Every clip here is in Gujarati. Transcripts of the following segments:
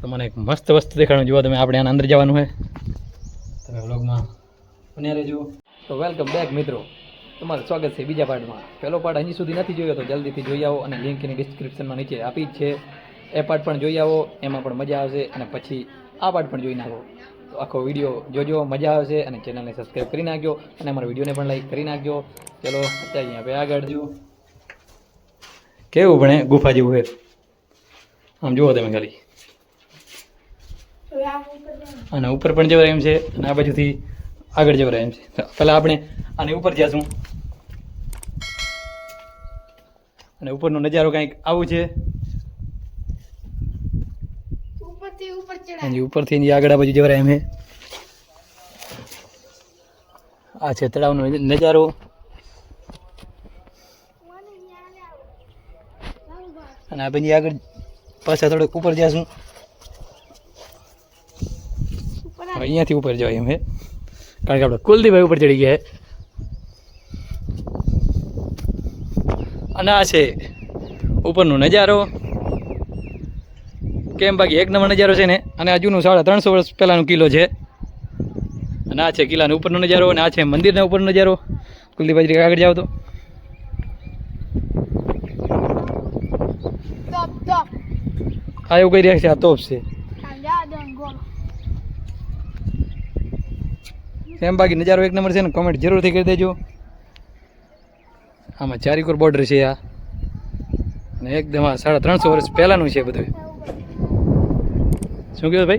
તો મને એક મસ્ત વસ્તુ દેખાડું જોવા તમે, આપણે આના અંદર જવાનું હોય. તમે વ્લોગમાં બન્યા રહેજો. તો વેલકમ બેક મિત્રો. તમારું સ્વાગત છે બીજા પાર્ટમાં પહેલો પાર્ટ હજી સુધી નથી જોયો તો જલ્દીથી જોઈ આવો અને લિંક એની ડિસ્ક્રિપ્શનમાં નીચે આપી જ છે. એ પાર્ટ પણ જોઈ આવો, એમાં પણ મજા આવશે અને પછી આ પાર્ટ પણ જોઈ નાખો. તો આખો વીડિયો જોજો, મજા આવશે અને ચેનલને સબસ્ક્રાઈબ કરી નાખજો અને અમારા વિડીયોને પણ લાઈક કરી નાખજો. ચલો, અત્યારે અહીંયા આપણે આગળ જો કેવું ભણે ગુફા જેવું છે? આમ જુઓ તમે ખાલી. અને ઉપર પણ જવાય એમ છે અને આ બાજુથી આગળ જવાય એમ છે. પહેલાં આપણે આની ઉપર જઈશું અને ઉપરનો નજારો કંઈક આવું છે. ઉપરથી આગળ આ બાજુ જવાય એમ છે. આ છે તળાવનો નજારો. અને આ પછી આગળ પાછા થોડુંક ઉપર જઈશું અહીંયાથી ઉપર જવાય અમે કારણ કે આપણે કુલદીપભાઈ ઉપર ચડી ગયા અને આ છે ઉપરનો નજારો. કેમ બાકી એક નંબર નજારો છે ને? અને હજુનું સાડા ત્રણસો વર્ષ પહેલાંનો કિલ્લો છે. અને આ છે કિલ્લાનો ઉપરનો નજારો અને આ છે મંદિરના ઉપરનો નજારો. કુલદીપભાઈ આગળ જાઓ તો. આ એવું કહી રહ્યા છે આ તોપ છે. એમ બાકી નજારો એક નંબર છે ને કોમેન્ટ જરૂરથી કરી દેજો. આમાં ચારીકોર બોર્ડર છે આ. અને એકદમ આ સાડા ત્રણસો વર્ષ પહેલાંનું છે બધું. શું કહ્યું ભાઈ?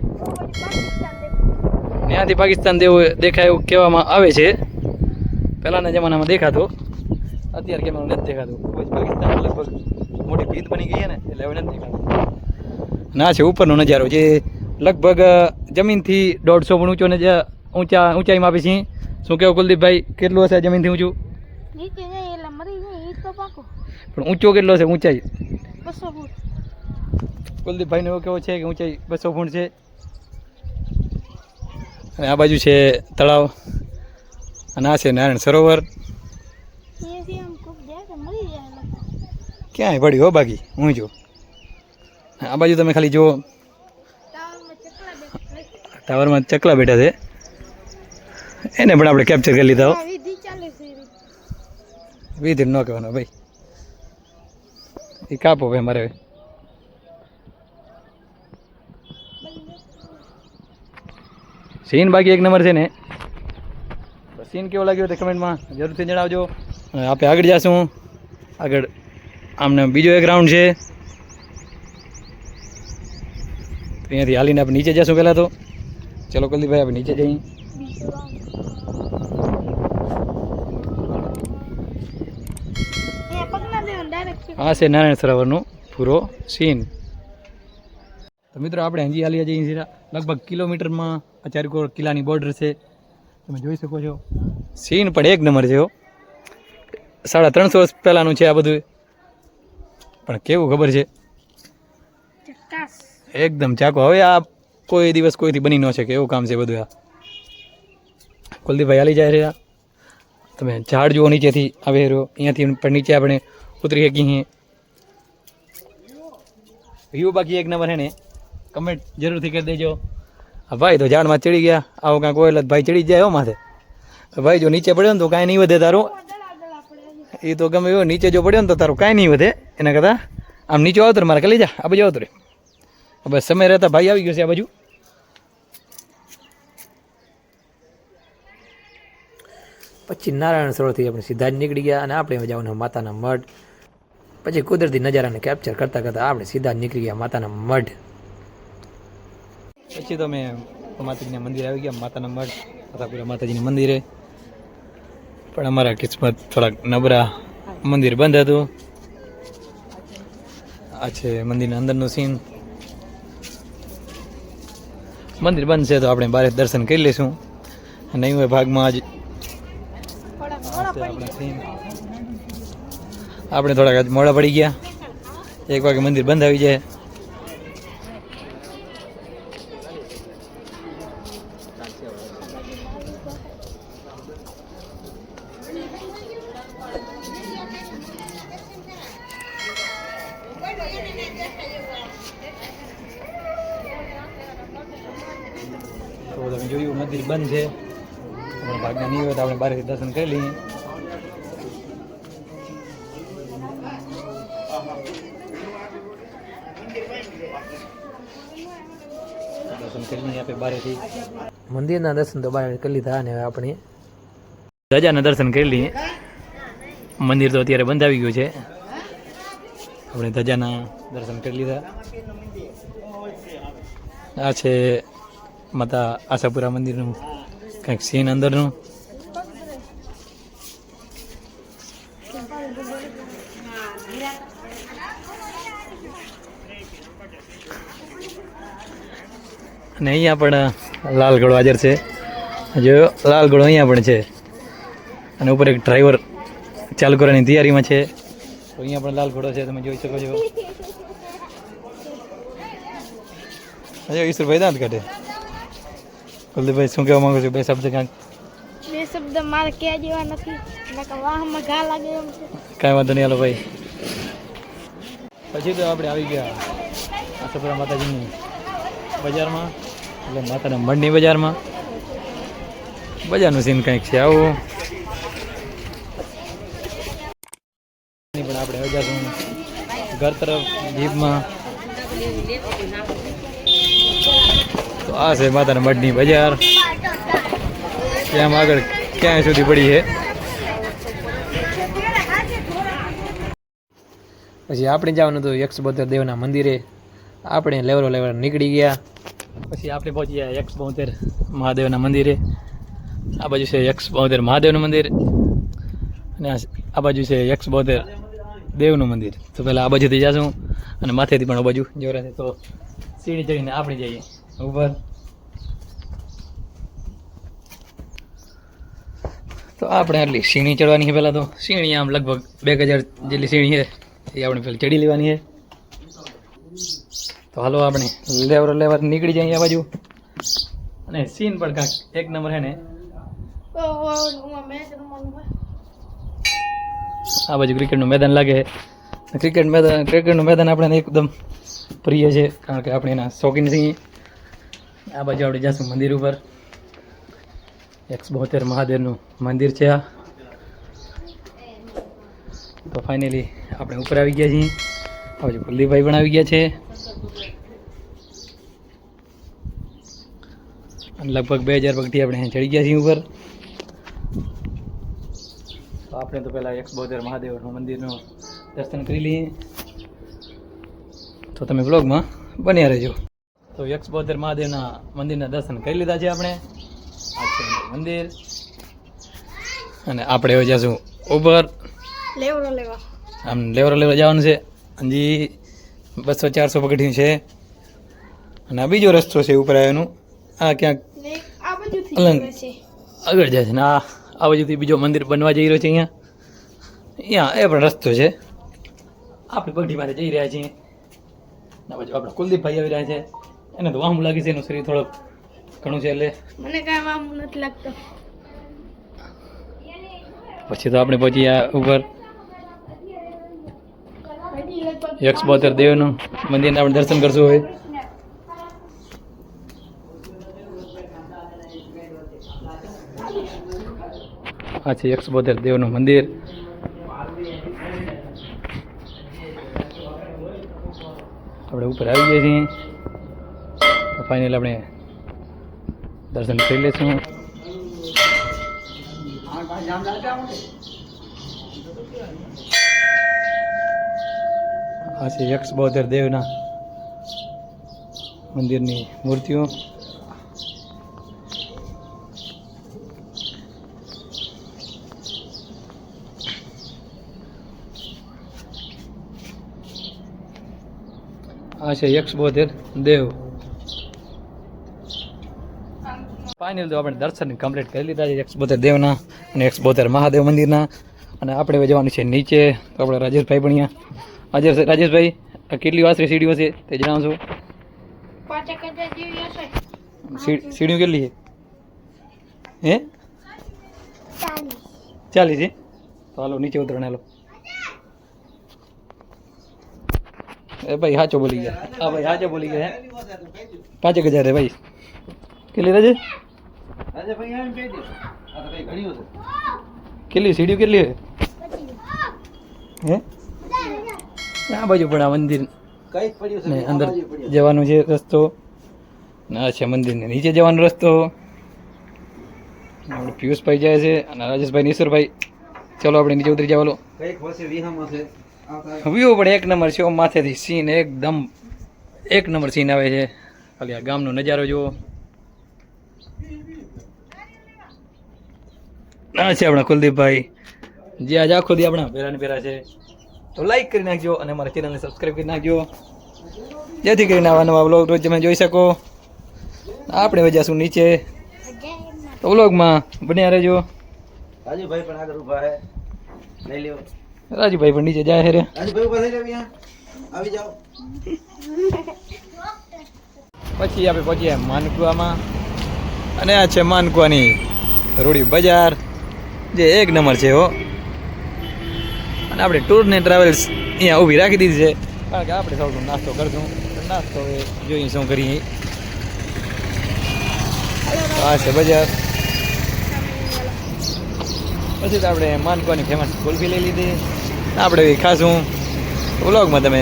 ત્યાંથી પાકિસ્તાન દેવું દેખાય એવું કહેવામાં આવે છે. પહેલાંના જમાનામાં દેખાતો. અત્યારે કેમ નથી દેખાતું. ખૂબ જ પાકિસ્તાન લગભગ મોટી ભીત બની ગઈ છે ને, એટલે હવે નથી દેખાતું. ના છે ઉપરનો નજારો જે લગભગ જમીનથી દોઢસો પણ ઊંચો નજા ઊંચા ઊંચાઈમાં આપી છીએ શું કહેવું કુલદીપભાઈ? કેટલું હશે જમીનથી ઊંચું? પણ ઊંચો કેટલો છે ઊંચાઈ? કુલદીપભાઈનો એવો કેવો છે કે ઊંચાઈ બસો ફૂટ છે. અને આ બાજુ છે તળાવ. અને આ છે નારાયણ સરોવર. ક્યાંય પડ્યું હો બાકી? હું જો. આ બાજુ તમે ખાલી જુઓ. ટાવરમાં ચકલા બેઠા છે. એને પણ આપણે કેપ્ચર કરી લીધા વિધિ ચાલે છે એ રીતે. વિધિ ન કહેવાનો ભાઈ. એ કાપો ભાઈ મારે સીન બાકી એક નંબર છે ને. સીન કેવો લાગ્યો તે કમેન્ટમાં? જરૂરથી જણાવજો. આપણે આગળ જઈશું આગળ આમને બીજો એક રાઉન્ડ છે. ત્યાંથી અહીંયાથી હાલીને આપણે નીચે જઈશું પહેલાં તો. ચલો કલદીભાઈ આપણે નીચે જઈએ. આ છે નારાયણ સરોવરનો પૂરો સીન તો મિત્રો આપણે હજી હાલી જઈએ છીએ લગભગ કિલોમીટરમાં આ ચારકોર કિલ્લાની બોર્ડર છે. તમે જોઈ શકો છો. સીન પણ એક નંબર છે હો. સાડા ત્રણસો વર્ષ પહેલાંનું છે આ બધું. પણ કેવું ખબર છે? એકદમ ચાકો. હવે આ કોઈ દિવસ કોઈથી બની ન શકે એવું કામ છે બધું આ. કુલદીપભાઈ હાલી જાય રહ્યા. તમે ઝાડ જુઓ નીચેથી આવે રહ્યો. અહીંયાથી પણ નીચે આપણે ઉતરી શકીએ વ્યૂ બાકી એક નંબર હે ને કમેન્ટ જરૂરથી કરી દેજો. ભાઈ તો ઝાડમાં ચડી ગયા. આવો કાંઈક હોય ભાઈ ચડી જાય એવો માથે. ભાઈ જો નીચે પડ્યો ને તો કાંઈ નહીં વધે તારું. એ તો ગમે એવું નીચે જો પડ્યો ને તો તારું કાંઈ નહીં વધે. એના કરતાં આમ નીચે આવતો મારે કરી જા. આ બાજુ આવતો રે. હવે સમય રહેતા ભાઈ આવી ગયો છે આ બાજુ. પછી નારાયણ સરોવરથી આપણે સીધા જ નીકળી ગયા અને આપણે જવાનું માતાના મઢ. પછી કુદરતી નજારાને કેપ્ચર કરતાં કરતાં આપણે સીધા નીકળી ગયા માતાના મઢ. પછી તો અમે માતાજીના મંદિરે આવી ગયા, માતાના મઢ માતાપુરા માતાજીના મંદિરે. પણ અમારા કિસ્મત થોડાક નબરા મંદિર બંધ હતું. આ છે મંદિરના અંદરનું સીન મંદિર બંધ છે તો આપણે બહાર દર્શન કરી લઈશું. અહીં ભાગમાં આજ થોડાક આપણે સીન આપણે થોડાક મોડા પડી ગયા. એક વાગે મંદિર બંધ આવી જાય. તો તમે જોયું, મંદિર બંધ છે. ભાગના નહીં હોય તો આપણે બહારથી દર્શન કરી લઈએ દર્શન કરી લઈએ આપણે બારેથી મંદિરના દર્શન તો બહાર કરી લીધા અને હવે આપણે ધજાના દર્શન કરી લઈએ. મંદિર તો અત્યારે બંધ આવી ગયું છે. આપણે ધજાના દર્શન કરી લીધા. આ છે માતા આશાપુરા મંદિરનું કંઈક સીન અંદરનું. અને અહીંયા પણ લાલગઢ હાજર છે. જો લાલગઢ અહીંયા પણ છે. અને ઉપર એક ડ્રાઈવર ચાલુ કરવાની તૈયારીમાં છે. તો અહીંયા પણ લાલ ઘોડો છે તમે જોઈ શકો છો. અજય ઈશ્વરભાઈ દાંત કાઢે. કુલદીપભાઈ શું કહેવા માંગુ છું? બે શબ્દ કાંઈક બે શબ્દ મારે ક્યાં જેવા નથી. વાહમાં ઘા લાગે એમ છે. કાંઈ વાંધો નહીં હાલો ભાઈ. પછી તો આપણે આવી ગયા. આશાપુરા માતાજીની બજારમાં. એટલે માતાના મઢની બજારમાં. બજારનું સીન કંઈક છે, આવું. પણ આપણે હવે ઘર તરફ જીપમાં તો આ છે માતાના મઢની બજાર. ત્યાં આગળ ક્યાં સુધી પડી છે. પછી આપણે જવાનું હતું એકસો બોતેર દેવના મંદિરે. આપણે લેવરો લેવર નીકળી ગયા. પછી આપણે પહોંચી જાય એકસો બોતેર મહાદેવના મંદિરે. આ બાજુ છે એકસો બોતેર મહાદેવનું મંદિર અને આ બાજુ છે એકસો બોતેર દેવનું મંદિર. તો પહેલાં આ બાજુથી જાશું અને માથેથી પણ આ બાજુ જોરાશે તો સીડી ચડીને આપણે જઈએ. ઉપર તો આપણે આટલી સીણી ચડવાની છે પહેલાં તો. સીણી આમ લગભગ બે હજાર જેટલી સીણી છે એ આપણે પહેલાં ચડી લેવાની છે. તો હાલો આપણે લેવર લેવર નીકળી જાય આ બાજુ. અને સીન પણ કાંક એક નંબર હે ને. આ બાજુ ક્રિકેટનું મેદાન લાગે છે. ક્રિકેટ મેદાન ક્રિકેટનું મેદાન આપણે એકદમ પ્રિય છે, કારણ કે આપણે એના શોખીન છીએ. આ બાજુ આપણે જઈશું મંદિર ઉપર. એકસો બોતેર મહાદેવનું મંદિર છે આ. તો ફાઇનલી આપણે ઉપર આવી ગયા છીએ. આ બાજુ કુલદીપભાઈ પણ આવી ગયા છે. લગભગ બે હજાર પગથી આપણે ચડી ગયા છીએ ઉપર. તો આપણે તો પહેલાં બોતેર મહાદેવનું મંદિરનું દર્શન કરી લઈએ. તો તમે બ્લોગમાં બન્યા રહેજો. તો એકસો બોતેર મહાદેવના મંદિરના દર્શન કરી લીધા છે આપણે. મંદિર. અને આપણે હવે જઈશું ઉપર લેવરો લેવા. આમ લેવર લેવા જવાનું છે. હજી બસો ચારસો પગથિયું છે. અને આ બીજો રસ્તો છે ઉપર આવ્યાનું આ ક્યાંક અલંગ. આગળ જાય છે. ને આ આ બાજુથી બીજો મંદિર બનવા જઈ રહ્યો છે અહીંયા. અહીંયા એ પણ રસ્તો છે. આપણે પગઢી માટે જઈ રહ્યા છીએ. ના બાજુ આપણા કુલદીપભાઈ આવી રહ્યા છે. એને તો વાહમું લાગે છે એનું શરીર થોડોક ઘણું છે એટલે. મને કાંઈ વામ નથી લાગતો. પછી તો આપણે પહોંચી ઉપર. એકસો બોતેર દેવનું મંદિરને આપણે દર્શન કરશું હોય આ છે એકસો બોતેર દેવનું મંદિર. આપણે ઉપર આવી ગયા છીએ. ફાઇનલ આપણે દર્શન કરી લઈશું. આ છે યક્ષ બોતેર દેવના મંદિરની મૂર્તિઓ. આ છે યક્ષ બોધેર દેવ. ફાઇનલ તો આપણે દર્શન કમ્પ્લીટ કરી લીધા છે યક્ષ બોધેર દેવના અને યક્ષ બોધેર મહાદેવ મંદિરના. અને આપણે જવાનું છે નીચે, તો આપણે રાજેશભાઈ પણ હાજર છે રાજેશભાઈ આ કેટલી વાસરી સીડીઓ છે? તે જણાવશો? પાંચ એક હજાર જેવી હશે. સી- સીડીઓ કેટલી છે? હે? ચાલીસ. ચાલીસ છે તો હાલો નીચે ઉતરણ હાલો. એ ભાઈ સાચો બોલી ગયા. હા ભાઈ સાચો બોલી ગયા હે? પાંચેક હજાર હે ભાઈ. કેટલી રજે આજે ભાઈ આમ કહી દે. આ તો કઈ ઘણ્યું છે. કેટલી સીડીઓ કેટલી હે? આ બાજુ પણ આ મંદિર ને અંદર જવાનું છે રસ્તો. ને છે મંદિરને. નીચે જવાનો રસ્તો. આપણે પિયુષભાઈ જાય છે અને રાજેશભાઈ નીશ્વરભાઈ ચલો આપણે નીચે ઉતરી જાવ વ્યૂ પણ એક નંબર છે માથેથી સીન એકદમ એક નંબર સીન આવે છે. ખાલી આ ગામનો નજારો જુઓ. ના છે આપણા કુલદીપભાઈ. જે આજે આખો દી આપણા ભેરા ને ભેરા છે. તો લાઈક કરી નાખજો અને અમારા ચેનલને સબસ્ક્રાઈબ કરી નાખજો. જેથી કરીને આવા નવા વ્લોગ રોજ તમે જોઈ શકો. આપણે વજાશું નીચે. તો વ્લોગમાં બન્યા રહેજો. રાજુભાઈ પણ આગળ ઊભા છે લઈ લ્યો. રાજુભાઈ પણ નીચે જાય હેરે રે. રાજુભાઈ ઊભા થઈ જાવ આવી જાઓ. પછી આપણે પહોંચીએ માનકુવામાં. અને આ છે માનકુવાની રોડી બજાર. જે એક નંબર છે હો. આપણે ટૂર ને ટ્રાવેલ્સ અહીંયા ઊભી રાખી દીધી છે. કારણ કે આપણે થોડું નાસ્તો કરશું. નાસ્તો જોઈએ શું કરીએ. આ છે બજાર. પછી તો આપણે માનકુવાની ફેમસ કુલ્ફી લઈ લીધી. આપણે ખાશું. વ્લોગમાં તમે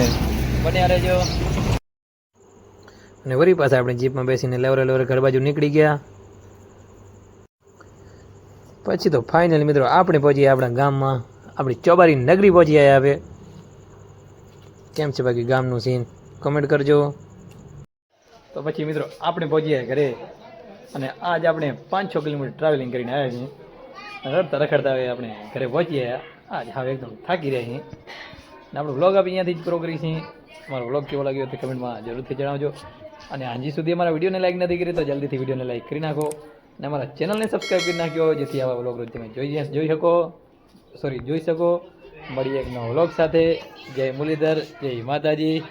બન્યા રહેજો. અને વરી પાછા આપણે જીપમાં બેસીને લેવરે લેવરે ઘર બાજુ નીકળી ગયા. પછી તો ફાઇનલ મિત્રો આપણે પહોંચીએ આપણા ગામમાં. આપણી ચોબારી નગરી પહોંચી આવ્યા હવે. કેમ છે બાકી ગામનું સીન કમેન્ટ કરજો. તો પછી મિત્રો, આપણે પહોંચીએ ઘરે. અને આજ આપણે પાંચ છ કિલોમીટર ટ્રાવેલિંગ કરીને આવ્યા છીએ. રડતા રખડતા હવે આપણે ઘરે પહોંચી આવ્યા આજ હવે એકદમ થાકી રહ્યા છીએ. અને આપણો વ્લોગ આપણે અહીંયાથી જ પૂરો કરીએ છીએ. અમારો વ્લોગ કેવો લાગ્યો તે કમેન્ટમાં જરૂરથી જણાવજો. અને હજી સુધી અમારા વિડીયોને લાઈક નથી કરી તો જલ્દીથી વિડીયોને લાઈક કરી નાખો. અને અમારા ચેનલને સબસ્ક્રાઈબ કરી નાખ્યો જેથી આવા વ્લોગ રોજ તમે જોઈ જોઈ શકો. સોરી જોઈ શકો. મળીએ એક નવો વ્લોગ સાથે. જય મુરલીધર જય માતાજી.